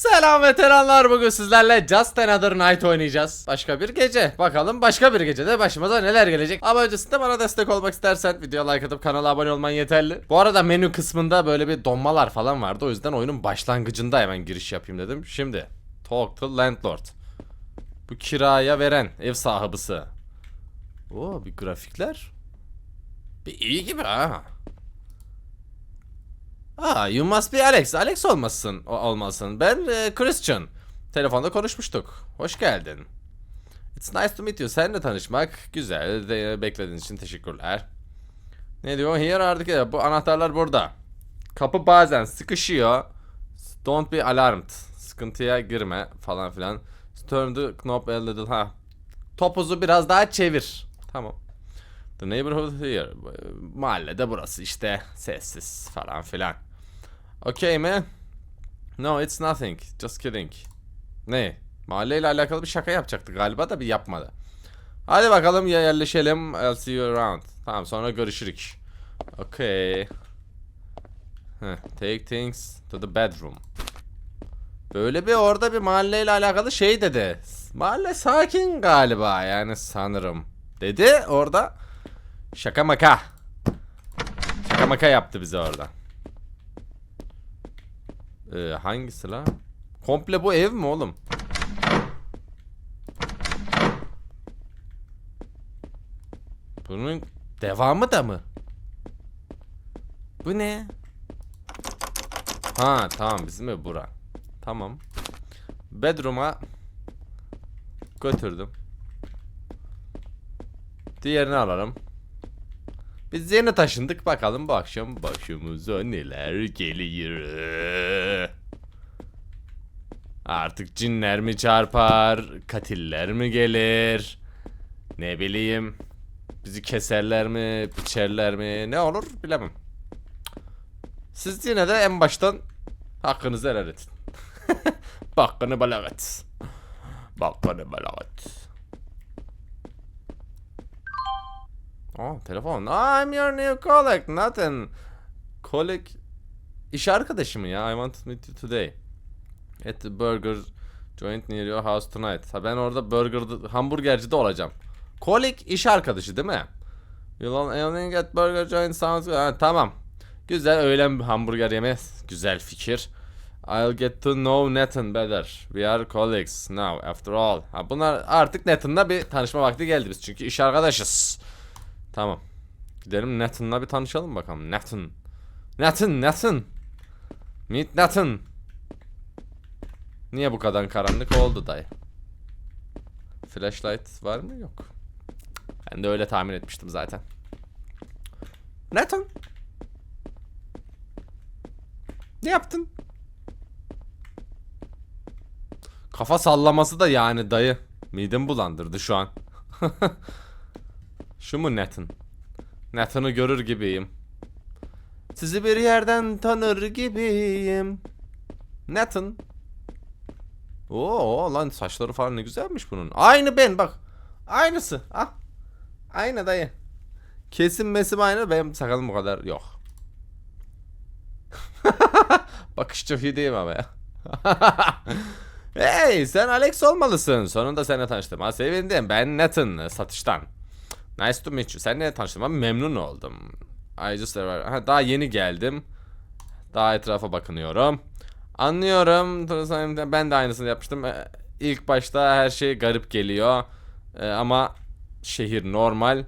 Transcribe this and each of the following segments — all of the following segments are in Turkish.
Selam veteranlar bugün sizlerle Just Another Night oynayacağız. Başka bir gece. Bakalım başka bir gecede başımıza neler gelecek. Ama öncesinde bana destek olmak istersen videoya like atıp kanala abone olman yeterli. Bu arada menü kısmında böyle bir donmalar falan vardı. O yüzden oyunun başlangıcında hemen giriş yapayım dedim. Şimdi Talk to Landlord. Bu kiraya veren ev sahibisi. Oo bir grafikler. Bir iyi gibi ha. Aa, you must be Alex. Alex olmasın, o- olmalısın. Ben e, Christian. Telefonda konuşmuştuk. Hoş geldin. It's nice to meet you. Seninle tanışmak güzel. De, beklediğin için teşekkürler. Ne diyor? Here are the... Bu anahtarlar burada. Kapı bazen sıkışıyor. Don't be alarmed. Sıkıntıya girme falan filan. Turn the knob a little. Ha. Topuzu biraz daha çevir. Tamam. The neighborhood here. Mahallede burası işte. Sessiz falan filan. Okay mi? No it's nothing. Just kidding. Ne? Mahalleyle alakalı bir şaka yapacaktı galiba da bir yapmadı. Hadi bakalım ya yerleşelim. I'll see you around. Tamam sonra görüşürük. Okay. Heh, take things to the bedroom. Böyle bir orada bir mahalleyle alakalı şey dedi. Mahalle sakin galiba yani sanırım. Dedi orada. Şaka maka. Şaka maka yaptı bize orada. Ee, hangisi la? Komple bu ev mi oğlum? Bunun devamı da mı? Bu ne? Ha tamam bizim ev bura. Tamam. Bedroom'a götürdüm. Diğerini alalım. Biz yeni taşındık bakalım bu akşam başımıza neler geliyor. Artık cinler mi çarpar, katiller mi gelir? Ne bileyim. Bizi keserler mi, biçerler mi? Ne olur bilemem. Siz yine de en baştan hakkınızı helal edin. Hakkını belagat. Hakkını belagat. Et. Oh telefon. I'm your new colleague. Nothing. Colleague iş arkadaşı mı ya? I want to meet you today. At the burger joint near your house tonight. Ha ben orada burger hamburgercide olacağım. Colleague iş arkadaşı değil mi? You'll only get burger joint sounds good. Ha, tamam. Güzel öğlen hamburger yeme. Güzel fikir. I'll get to know Nathan better. We are colleagues now after all. Ha bunlar artık Nathan'la bir tanışma vakti geldi biz çünkü iş arkadaşız. Tamam. Gidelim Nathan'la bir tanışalım bakalım. Nathan. Nathan, Nathan. Meet Nathan. Niye bu kadar karanlık oldu dayı? Flashlight var mı? Yok. Ben de öyle tahmin etmiştim zaten. Nathan. Ne yaptın? Kafa sallaması da yani dayı. Midem bulandırdı şu an. Şu mu Nathan? Nathan'ı görür gibiyim. Sizi bir yerden tanır gibiyim. Nathan. Oo lan saçları falan ne güzelmiş bunun. Aynı ben bak. Aynısı. Ah. Aynı dayı. Kesim mesim aynı. Benim sakalım bu kadar yok. Bakış çok iyi değil mi ama ya? hey sen Alex olmalısın. Sonunda seninle tanıştım. Ha sevindim. Ben Nathan satıştan. Nice to meet you. Seninle tanıştığıma memnun oldum. I just. Ha, daha yeni geldim. Daha etrafa bakınıyorum. Anlıyorum. Ben de aynısını yapmıştım. Ee, İlk başta her şey garip geliyor. Ee, ama şehir normal.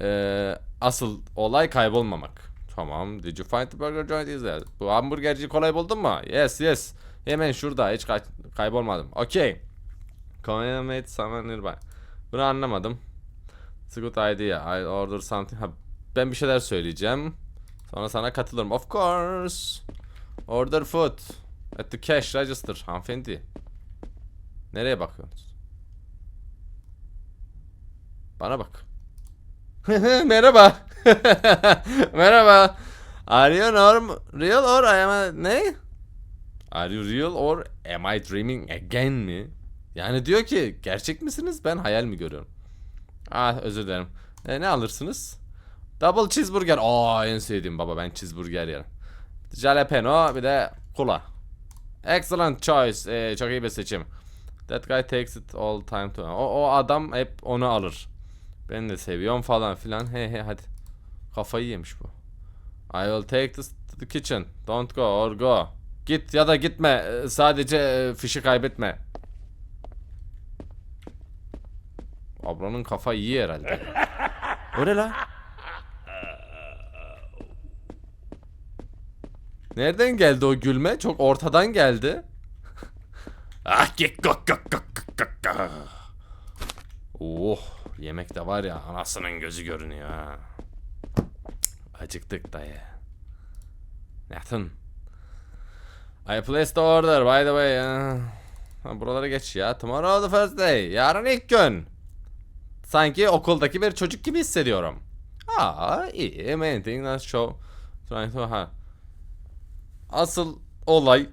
Ee, asıl olay kaybolmamak. Tamam. Did you find the burger joint is there? Bu hamburgerci kolay buldun mu? Yes yes. Hemen şurada. Hiç kay- kaybolmadım. Okay. Communicate someone nearby. Bunu anlamadım. It's a good idea. I order something. Ha, ben bir şeyler söyleyeceğim. Sonra sana katılırım. Of course. Order food. At the cash register. Hanımefendi. Nereye bakıyorsunuz? Bana bak. Merhaba. Merhaba. Are you norm real or am I ne? Are you real or am I dreaming again mi? Yani diyor ki gerçek misiniz ben hayal mi görüyorum? Ah özür dilerim. E, ne alırsınız? Double cheeseburger. Aa en sevdiğim baba ben cheeseburger yerim. Jalapeno bir de kola. Excellent choice. Ee, çok iyi bir seçim. That guy takes it all time to. O, o adam hep onu alır. Ben de seviyorum falan filan. He he hadi. Kafayı yemiş bu. I will take this to the kitchen. Don't go or go. Git ya da gitme. Ee, Sadece e, fişi kaybetme. Ablanın kafa iyi herhalde. O ne lan? Nereden geldi o gülme? Çok ortadan geldi. ah gek gok gok gok gok gok. Oh yemek de var ya anasının gözü görünüyor ha. Acıktık dayı. Nathan. I placed the order by the way. Ha, buralara geç ya. Tomorrow the first day. Yarın ilk gün. Sanki okuldaki bir çocuk gibi hissediyorum. Aa iyi. Main thing let's show. Ha. Asıl olay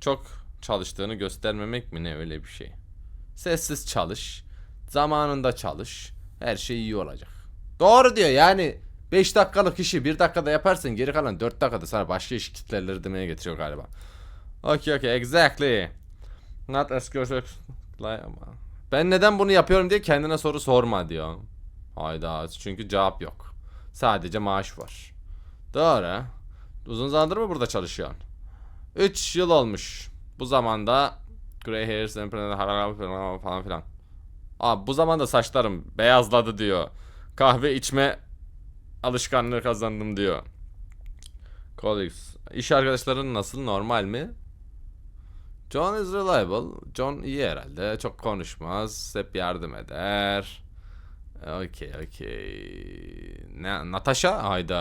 çok çalıştığını göstermemek mi ne öyle bir şey. Sessiz çalış. Zamanında çalış. Her şey iyi olacak. Doğru diyor yani 5 dakikalık işi 1 dakikada yaparsın geri kalan 4 dakikada sana başka iş kitleleri demeye getiriyor galiba. Okay okay exactly. Not as good as- Ben neden bunu yapıyorum diye kendine soru sorma diyor. Hayda çünkü cevap yok. Sadece maaş var. Doğru. Uzun zamandır mı burada çalışıyorsun? 3 yıl olmuş. Bu zamanda grey hairs falan filan. Aa bu zamanda saçlarım beyazladı diyor. Kahve içme alışkanlığı kazandım diyor. Colleagues. İş arkadaşların nasıl? Normal mi? John is reliable. John iyi herhalde. Çok konuşmaz. Hep yardım eder. Okey okey. Ne Natasha? Hayda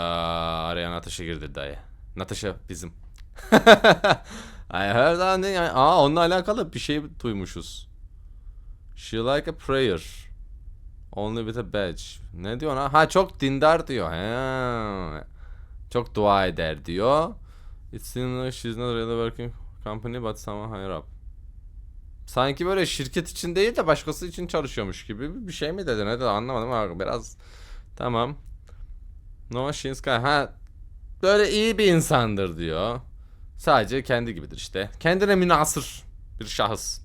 araya Natasha girdi dayı. Natasha bizim. I heard that thing. Aa onunla alakalı bir şey duymuşuz. She like a prayer. Only with a badge. Ne diyor ha? Ha çok dindar diyor. He. Çok dua eder diyor. It seems like she's not really working company but someone higher up. Sanki böyle şirket için değil de başkası için çalışıyormuş gibi bir şey mi dedi ne dedi anlamadım ama biraz tamam. No kind ha böyle iyi bir insandır diyor. Sadece kendi gibidir işte. Kendine münasır bir şahıs.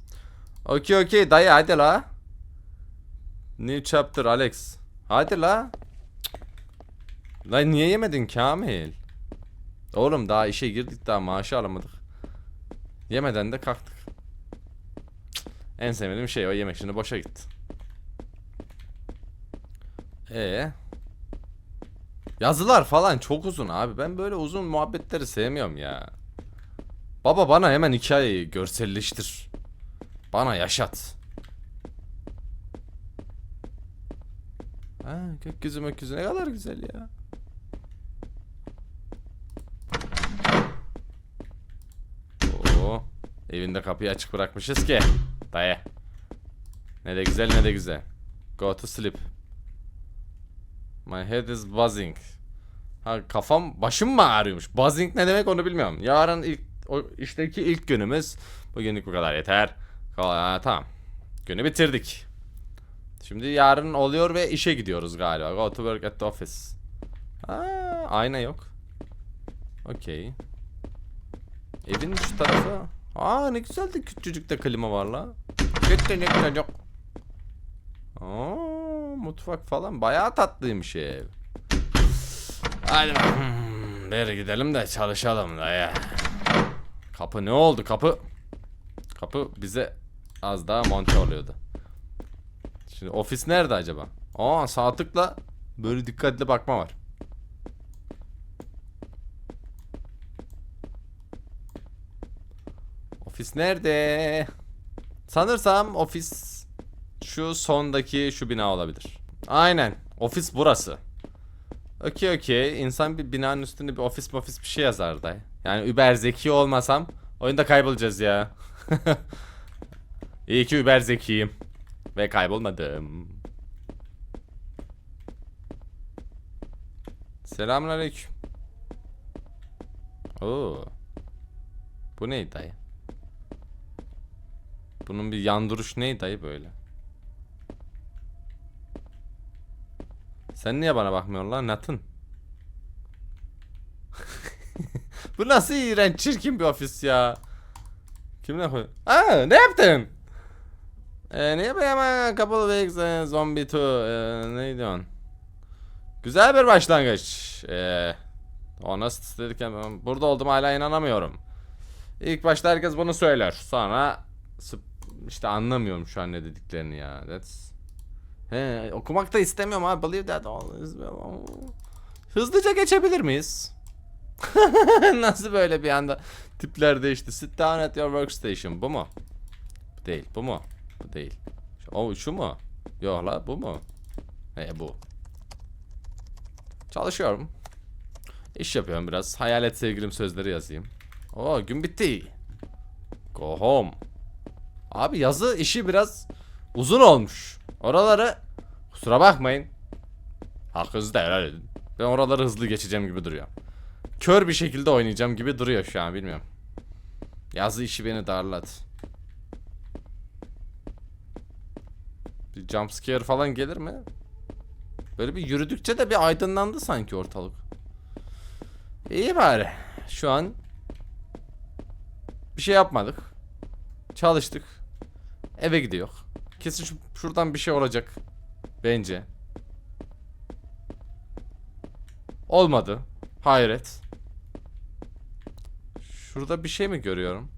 Okey okey dayı hadi la. New chapter Alex. Hadi la. Lan niye yemedin Kamil? Oğlum daha işe girdik daha maaşı alamadık. Yemeden de kalktık. En sevmediğim şey o yemek şimdi boşa gitti. Ee. Yazılar falan çok uzun abi. Ben böyle uzun muhabbetleri sevmiyorum ya. Baba bana hemen hikayeyi görselleştir. Bana yaşat. Ha, gökyüzü mökyüzü ne kadar güzel ya. Oo, evinde kapıyı açık bırakmışız ki. Dayı. Ne de güzel ne de güzel. Go to sleep. My head is buzzing. Ha kafam başım mı ağrıyormuş? Buzzing ne demek onu bilmiyorum. Yarın ilk o işteki ilk günümüz. Bugünlük bu kadar yeter. Ha, tamam. Günü bitirdik. Şimdi yarın oluyor ve işe gidiyoruz galiba. Go to work at the office. Aa, ayna yok. Okey. Evin şu tarafı. Aa ne güzel de küçücük de klima var la. Gitti ne güzel yok. Aa, mutfak falan bayağı tatlıymış ev. Hadi bakalım. Beri gidelim de çalışalım da ya. Kapı ne oldu kapı? Kapı bize az daha monte oluyordu. Şimdi ofis nerede acaba? Aa sağ tıkla böyle dikkatli bakma var. Ofis nerede? Sanırsam ofis şu sondaki şu bina olabilir. Aynen. Ofis burası. Okey okey. İnsan bir binanın üstünde bir ofis ofis bir şey yazar da. Yani Uber zeki olmasam oyunda kaybolacağız ya. İyi ki Uber zekiyim. Ve kaybolmadım. Selamünaleyküm. Oo. Bu neydi dayı? Bunun bir yan duruş neydi dayı böyle? Sen niye bana bakmıyorsun lan Nathan? Bu nasıl iğrenç çirkin bir ofis ya. Kimle koy? Aa ne yaptın? Ee, ne yapayım ama couple weeks e, zombie 2 ee, ne diyorsun? Güzel bir başlangıç. Ee, derken ben burada oldum hala inanamıyorum. İlk başta herkes bunu söyler. Sonra işte anlamıyorum şu an ne dediklerini ya. That's He, okumak da istemiyorum abi. Believe that all is well. Hızlıca geçebilir miyiz? Nasıl böyle bir anda tipler değişti? Sit down at your workstation. Bu mu? Bu değil. Bu mu? Bu değil. O şu mu? Yok la bu mu? He bu. Çalışıyorum. İş yapıyorum biraz. Hayalet sevgilim sözleri yazayım. Oo gün bitti. Go home. Abi yazı işi biraz uzun olmuş. Oraları kusura bakmayın. Hakkınızı da helal edin. Ben oraları hızlı geçeceğim gibi duruyor. Kör bir şekilde oynayacağım gibi duruyor şu an bilmiyorum. Yazı işi beni darladı. Bir jump scare falan gelir mi? Böyle bir yürüdükçe de bir aydınlandı sanki ortalık. İyi bari. Şu an bir şey yapmadık. Çalıştık. Eve gidiyor. Kesin şu, şuradan bir şey olacak. Bence. Olmadı. Hayret. Şurada bir şey mi görüyorum?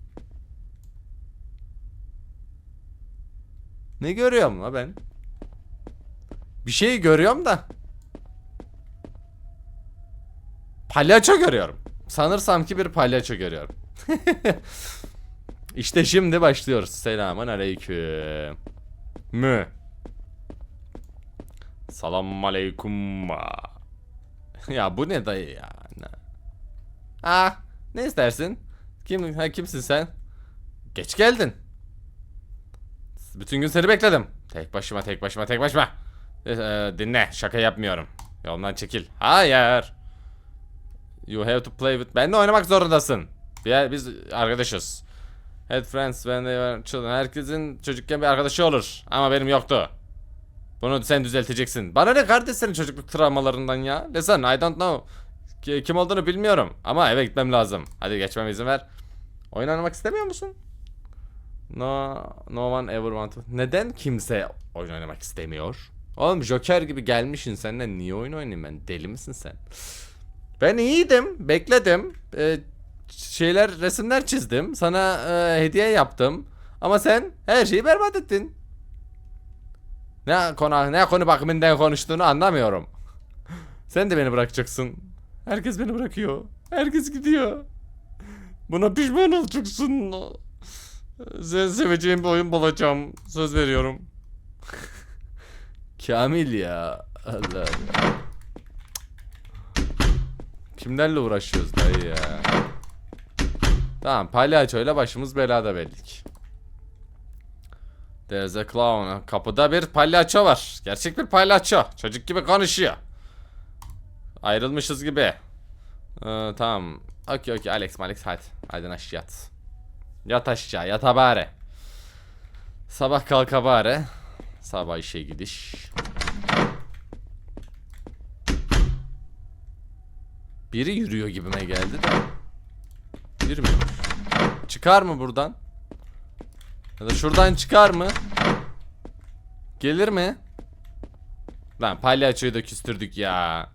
Ne görüyorum la ben? Bir şey görüyorum da. Palyaço görüyorum. Sanırsam ki bir palyaço görüyorum. işte şimdi başlıyoruz. Selamun aleyküm. Mü. Salam aleyküm. ya bu ne dayı ya? Ah, ne istersin? Kim ha kimsin sen? Geç geldin. Bütün gün seni bekledim. Tek başıma, tek başıma, tek başıma. Ee, dinle, şaka yapmıyorum. Yoldan çekil. Hayır. You have to play with... Benle oynamak zorundasın. Biz arkadaşız. Had friends when they were children. Herkesin çocukken bir arkadaşı olur. Ama benim yoktu. Bunu sen düzelteceksin. Bana ne kardeş senin çocukluk travmalarından ya? Listen, I don't know. Ki- Kim olduğunu bilmiyorum. Ama eve gitmem lazım. Hadi geçmeme izin ver. Oyun oynamak istemiyor musun? No, no one ever want to. Neden kimse oyun oynamak istemiyor? Oğlum Joker gibi gelmişsin seninle niye oyun oynayayım ben? Deli misin sen? Ben iyiydim, bekledim. Ee, şeyler, resimler çizdim. Sana e, hediye yaptım. Ama sen her şeyi berbat ettin. Ne konu ne konu bakımından konuştuğunu anlamıyorum. Sen de beni bırakacaksın. Herkes beni bırakıyor. Herkes gidiyor. Buna pişman olacaksın. Sen seveceğim bir oyun bulacağım. Söz veriyorum. Kamil ya. Allah. Kimlerle uğraşıyoruz dayı ya? Tamam palyaçoyla başımız belada bellik. There's a clown. Kapıda bir palyaço var. Gerçek bir palyaço. Çocuk gibi konuşuyor. Ayrılmışız gibi. Ee, tamam. Okey okey Alex Alex hadi. Hadi aşağı yat. Yat aşağı yat bari. Sabah kalka bari. Sabah işe gidiş. Biri yürüyor gibime geldi de. Yürümüyor. Çıkar mı buradan? Ya da şuradan çıkar mı? Gelir mi? Lan palyaçoyu da küstürdük ya.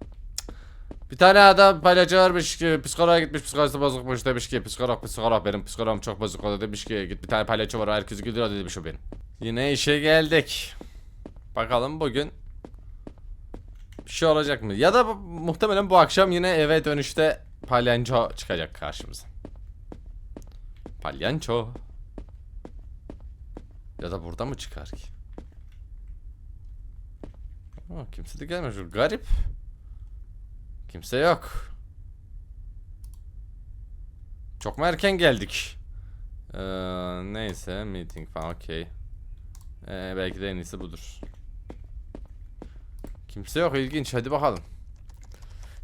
Bir tane adam palyaço varmış ki psikoloğa gitmiş psikolojisi bozukmuş demiş ki psikolog psikolog benim psikologum çok bozuk oldu demiş ki git bir tane palyaço var herkesi güldürüyor demiş o benim. Yine işe geldik. Bakalım bugün bir şey olacak mı? Ya da muhtemelen bu akşam yine eve dönüşte palyanço çıkacak karşımıza. Palyanço. Ya da burada mı çıkar ki? Aa, kimse de gelmiyor. Şu Garip. Kimse yok. Çok mu erken geldik? Ee, neyse meeting falan okey. Ee, belki de en iyisi budur. Kimse yok ilginç hadi bakalım.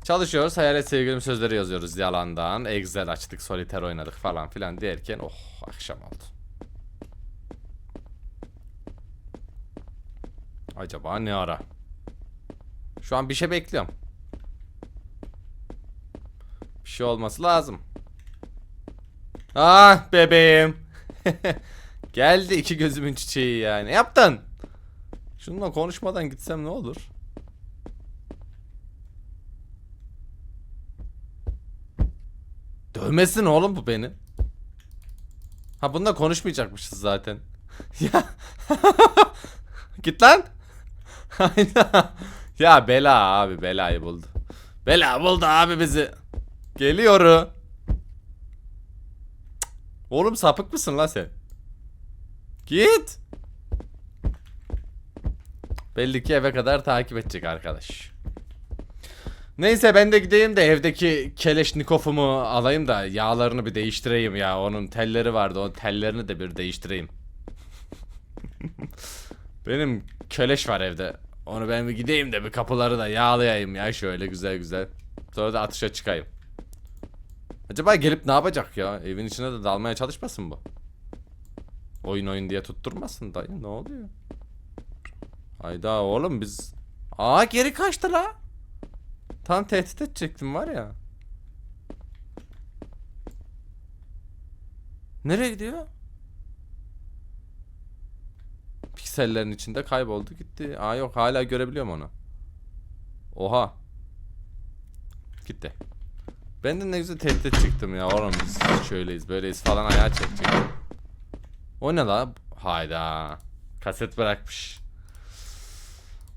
Çalışıyoruz hayalet sevgilim sözleri yazıyoruz yalandan. Excel açtık soliter oynadık falan filan derken oh akşam oldu. Acaba ne ara? Şu an bir şey bekliyorum. Bir şey olması lazım. Ah bebeğim. Geldi iki gözümün çiçeği ya. Ne yaptın? Şununla konuşmadan gitsem ne olur? Dövmesin oğlum bu beni. Ha bununla konuşmayacakmışız zaten. ya. Git lan. Ya bela abi belayı buldu. Bela buldu abi bizi. Geliyor. Oğlum sapık mısın lan sen? Git. Belli ki eve kadar takip edecek arkadaş. Neyse ben de gideyim de evdeki Keleşnikov'umu alayım da yağlarını bir değiştireyim ya. Onun telleri vardı. O tellerini de bir değiştireyim. Benim köleş var evde. Onu ben bir gideyim de bir kapıları da yağlayayım ya şöyle güzel güzel. Sonra da atışa çıkayım. Acaba gelip ne yapacak ya? Evin içine de dalmaya çalışmasın bu. Oyun oyun diye tutturmasın dayı. Ne oluyor? Hayda oğlum biz... Aa geri kaçtı la. Tam tehdit edecektim var ya. Nereye gidiyor? Piksellerin içinde kayboldu gitti. Aa yok hala görebiliyorum onu. Oha. Gitti. Ben de ne güzel tehdit çıktım ya oğlum biz şöyleyiz böyleyiz falan ayağa çekecek. O ne la? Hayda. Kaset bırakmış.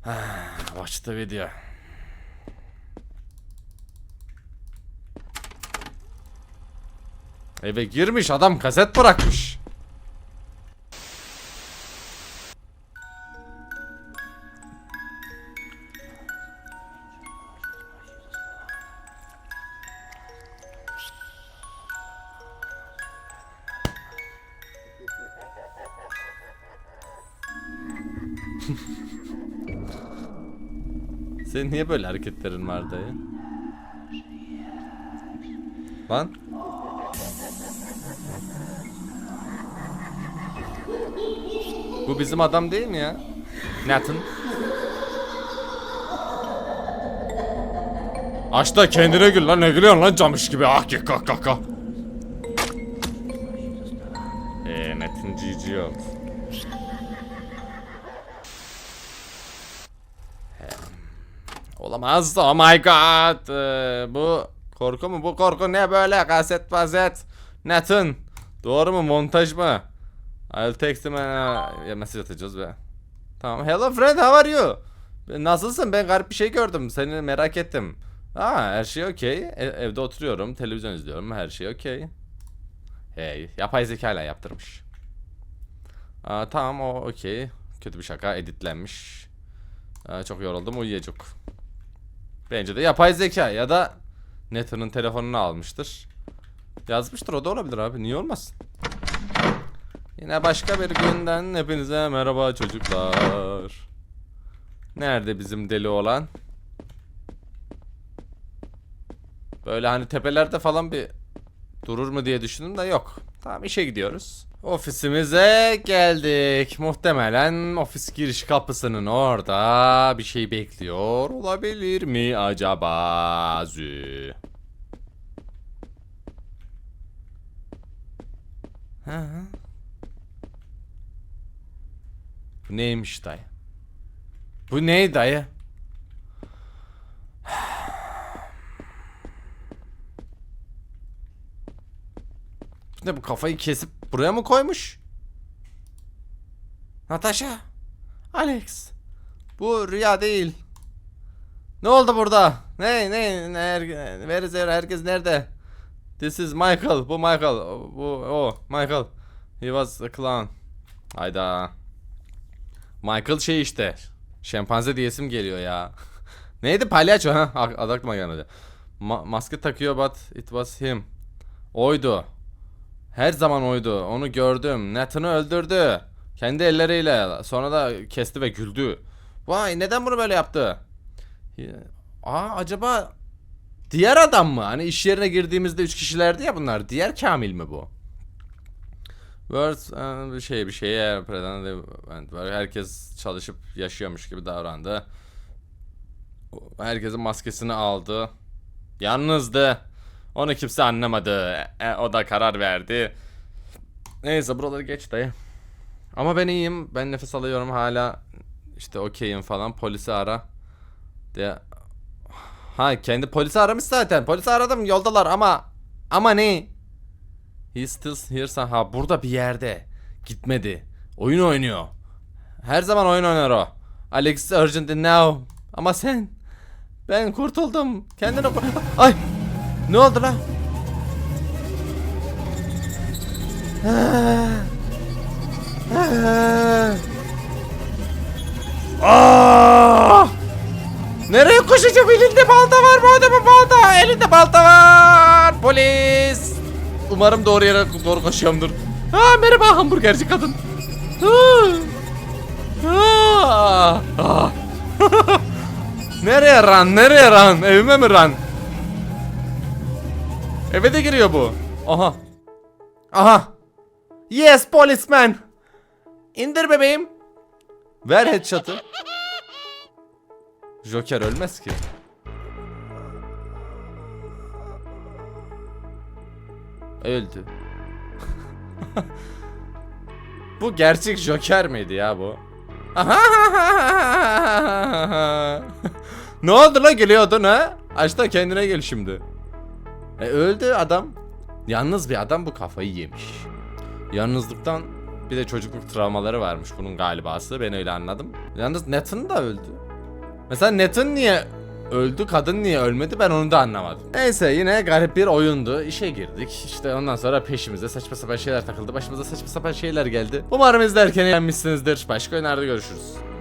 Watch the video. Eve girmiş adam kaset bırakmış. Senin niye böyle hareketlerin var dayı? Lan. Bu bizim adam değil mi ya? Nathan. Aç da kendine gül lan ne gülüyorsun lan camış gibi ah ki kak kak kak. Eee Nathan GG oldu. Olamaz. Oh my god. Ee, bu korku mu? Bu korku ne böyle? Kaset paset. Nathan. Doğru mu? Montaj mı? I'll text him and, ya mesaj atacağız be. Tamam. Hello friend, how are you? Nasılsın? Ben garip bir şey gördüm. Seni merak ettim. Aa, her şey okey. E- evde oturuyorum, televizyon izliyorum. Her şey okey. Hey, yapay zeka ile yaptırmış. Aa, tamam o okey. Kötü bir şaka editlenmiş. Aa, çok yoruldum uyuyacak. Bence de yapay zeka ya da Nathan'ın telefonunu almıştır. Yazmıştır o da olabilir abi niye olmasın? Yine başka bir günden hepinize merhaba çocuklar. Nerede bizim deli olan? Böyle hani tepelerde falan bir durur mu diye düşündüm de yok. Tamam işe gidiyoruz. Ofisimize geldik. Muhtemelen ofis giriş kapısının orada bir şey bekliyor olabilir mi acaba? Zü. Hı hı. Bu neymiş dayı? Bu ne dayı? Ne bu kafayı kesip buraya mı koymuş? Natasha. Alex. Bu rüya değil. Ne oldu burada? Ne ne ne her, there? herkes nerede? This is Michael. Bu Michael. Bu o Michael. He was a clown. Hayda. Michael şey işte. Şempanze diyesim geliyor ya. Neydi palyaço ha? Ad aklıma gelmedi. Ma- maske takıyor but it was him. Oydu. Her zaman oydu. Onu gördüm. Nathan'ı öldürdü. Kendi elleriyle. Sonra da kesti ve güldü. Vay neden bunu böyle yaptı? Aa acaba diğer adam mı? Hani iş yerine girdiğimizde üç kişilerdi ya bunlar. Diğer Kamil mi bu? Words e, bir şey bir şeye they- herkes çalışıp yaşıyormuş gibi davrandı. Herkesin maskesini aldı. Yalnızdı. Onu kimse anlamadı. E, o da karar verdi. Neyse buraları geç dayı. Ama ben iyiyim. Ben nefes alıyorum hala. İşte okeyim falan. Polisi ara. Diye. Ha kendi polisi aramış zaten. Polisi aradım yoldalar ama ama ne? He still here. Ha burada bir yerde. Gitmedi. Oyun oynuyor. Her zaman oyun oynar o. Alex urgent now. Ama sen ben kurtuldum. Kendine kur- Ay. Ne oldu lan? Aa! Nereye koşacağım? Elinde balta var bu adamın balta. Elinde balta var. Polis. Umarım doğru yere doğru koşuyorumdur. Ha merhaba hamburgerci kadın. Ha. Ha. Nereye ran? Nereye ran? Evime mi ran? Eve de giriyor bu. Aha. Aha. Yes policeman. İndir bebeğim. Ver headshot'ı. Joker ölmez ki. Öldü. bu gerçek Joker miydi ya bu? ne oldu la gülüyordun ha? Aç da kendine gel şimdi. E öldü adam. Yalnız bir adam bu kafayı yemiş. Yalnızlıktan bir de çocukluk travmaları varmış bunun galibası. Ben öyle anladım. Yalnız Nathan da öldü. Mesela Nathan niye öldü, kadın niye ölmedi ben onu da anlamadım. Neyse yine garip bir oyundu. İşe girdik. İşte ondan sonra peşimize saçma sapan şeyler takıldı. Başımıza saçma sapan şeyler geldi. Umarım izlerken eğlenmişsinizdir. Başka oyunlarda görüşürüz.